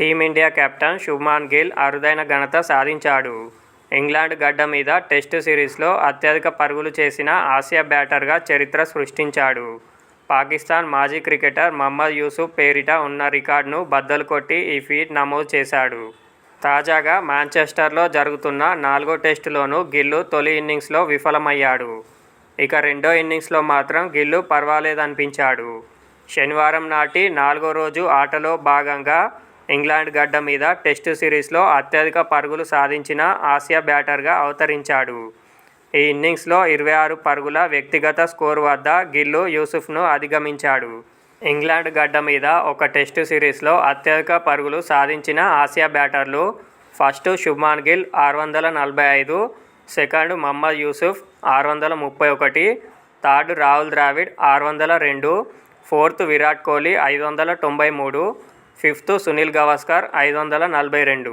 Team India captain Shubman Gill అరుదైన ఘనత సాధించాడు. ఇంగ్లాండ్ గడ్డ మీద టెస్టు సిరీస్లో అత్యధిక పరుగులు చేసిన ఆసియా బ్యాటర్గా చరిత్ర సృష్టించాడు. పాకిస్తాన్ మాజీ క్రికెటర్ మహమ్మద్ యూసుఫ్ పేరిట ఉన్న రికార్డును బద్దలు కొట్టి ఈ ఫీట్ నమోదు చేశాడు. తాజాగా మాంచెస్టర్లో జరుగుతున్న నాలుగో టెస్టులోనూ గిల్లు తొలి ఇన్నింగ్స్లో విఫలమయ్యాడు. ఇక రెండో ఇన్నింగ్స్లో మాత్రం గిల్లు పర్వాలేదనిపించాడు. శనివారం నాటి నాలుగో రోజు ఆటలో భాగంగా ఇంగ్లాండ్ గడ్డ మీద టెస్టు సిరీస్లో అత్యధిక పరుగులు సాధించిన ఆసియా బ్యాటర్గా అవతరించాడు. ఈ ఇన్నింగ్స్లో ఇరవై ఆరు పరుగుల వ్యక్తిగత స్కోర్ వద్ద గిల్లు యూసుఫ్ను అధిగమించాడు. ఇంగ్లాండ్ గడ్డ మీద ఒక టెస్టు సిరీస్లో అత్యధిక పరుగులు సాధించిన ఆసియా బ్యాటర్లు ఫస్ట్ శుభ్మాన్ గిల్ ఆరు వందల నలభై ఐదు సెకండ్ మహమ్మద్ యూసుఫ్ ఆరు వందల ముప్పై ఒకటి థర్డ్ రాహుల్ ద్రావిడ్ ఆరు వందల రెండు ఫోర్త్ విరాట్ కోహ్లీ ఐదు వందల తొంభై మూడు ఫిఫ్త్ సునీల్ గవాస్కర్ ఐదు వందల నలభై రెండు.